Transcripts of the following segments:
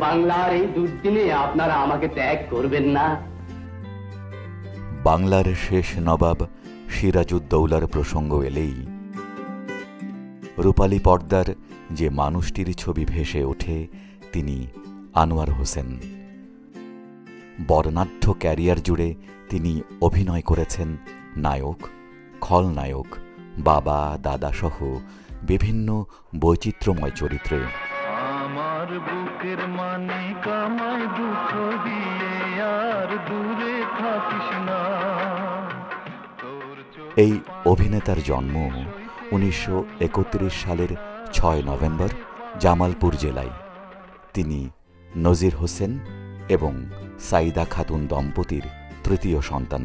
বাংলার এই দুর্দিনে আপনারা আমাকে ত্যাগ করবেন না। বাংলার শেষ নবাব সিরাজউদ্দৌলার প্রসঙ্গ এলেই, রূপালী পর্দার যে মানুষটির ছবি ভেসে ওঠে, তিনি আনোয়ার হোসেন। বর্ণাঢ্য ক্যারিয়ার জুড়ে তিনি অভিনয় করেছেন নায়ক, খলনায়ক, বাবা দাদা সহ বিভিন্ন বৈচিত্র্যময় চরিত্রে। আমার বুকের মানিক আমায় দুঃখ দিয়ে আর দূরে থাকিস না। এই অভিনেতার জন্ম উনিশশো একত্রিশ সালের ছয় নভেম্বর জামালপুর জেলায়। তিনি নজির হোসেন এবং সাইদা খাতুন দম্পতির তৃতীয় সন্তান।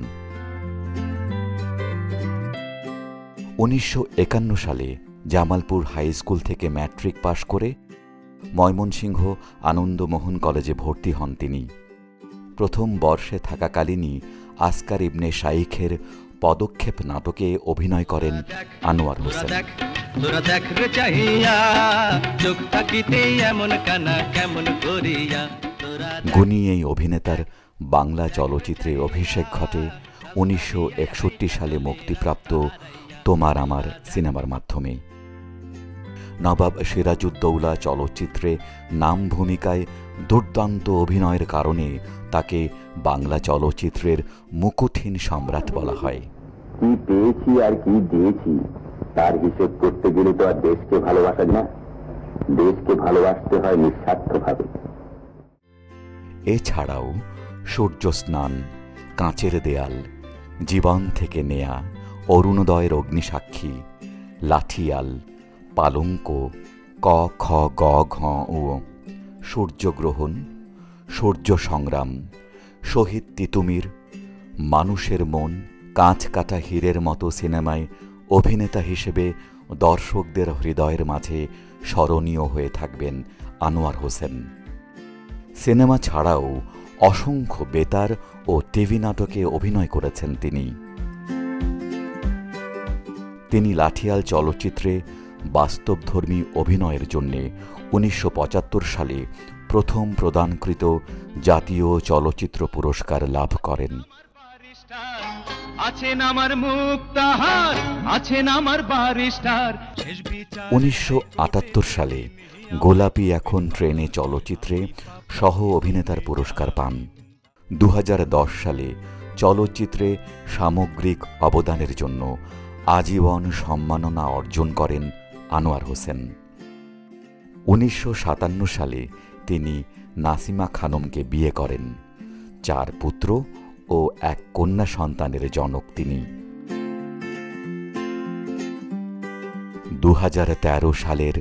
উনিশশো একান্ন সালে জামালপুর হাই স্কুল থেকে ম্যাট্রিক পাশ করে ময়মনসিংহ আনন্দমোহন কলেজে ভর্তি হন তিনি। প্রথম বর্ষে থাকাকালীনই আসকার ইবনে শাইখের পদক্ষেপ নাটকে অভিনয় করেন আনোয়ার হোসেন। গুণী এই অভিনেতার বাংলা চলচ্চিত্রে অভিষেক ঘটে উনিশশো একষট্টি সালে মুক্তিপ্রাপ্ত তোমার আমার সিনেমার মাধ্যমে। নবাব সিরাজউদ্দৌলা চলচ্চিত্রে নাম ভূমিকায় দুর্দান্ত অভিনয়ের কারণে তাকে বাংলা চলচ্চিত্রের মুকুটহীন সম্রাট বলা হয়। কি পেয়েছি আর কি দিয়েছি তার হিসেব করতে গেলে তো আর দেশকে ভালোবাসা যায় না। দেশকে ভালোবাসতে হয় নিঃস্বার্থভাবে। এছাড়াও সূর্য স্নান কাঁচের দেয়াল জীবন থেকে নেয়া অরুণোদয়ের অগ্নিসাক্ষী লাঠিয়াল পালঙ্ক, ক, খ, গ, ঘ ও সূর্যগ্রহণ সূর্য সংগ্রাম শহীদ তিতুমির, মানুষের মন কাঁচ কাটা হীরের মতো সিনেমায় অভিনেতা হিসেবে দর্শকদের হৃদয়ের মাঝে স্মরণীয় হয়ে থাকবেন আনোয়ার হোসেন। সিনেমা ছাড়াও অসংখ্য বেতার ও টিভি নাটকে অভিনয় করেছেন তিনি। তিনি লাঠিয়াল চলচ্চিত্রে বাস্তবধর্মী অভিনয়ের জন্য উনিশশো পঁচাত্তর সালে প্রথম প্রদানকৃত জাতীয় চলচ্চিত্র পুরস্কার লাভ করেন। উনিশশো সালে গোলাপি এখন ট্রেনে চলচ্চিত্রে সহ অভিনেতার পুরস্কার পান। দু হাজার দশ সালে চলচ্চিত্রে সামগ্রিক অবদানের জন্য আজীবন সম্মাননা অর্জন করেন আনোয়ার হোসেন। উনিশশো সাতান্ন সালে তিনি নাসিমা খানমকে বিয়ে করেন। চার পুত্র ও এক কন্যা সন্তানের জনক তিনি। দু হাজার তেরো সালের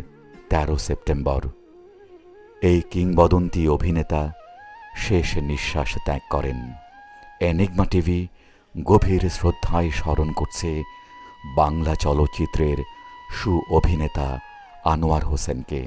১৩ সেপ্টেম্বর, এই কিংবদন্তি অভিনেতা শেষ নিঃশ্বাস ত্যাগ করেন। এনিগমা টিভি গভীর শ্রদ্ধায় স্মরণ করছে বাংলা চলচ্চিত্রের সু অভিনেতা আনোয়ার হোসেনকে।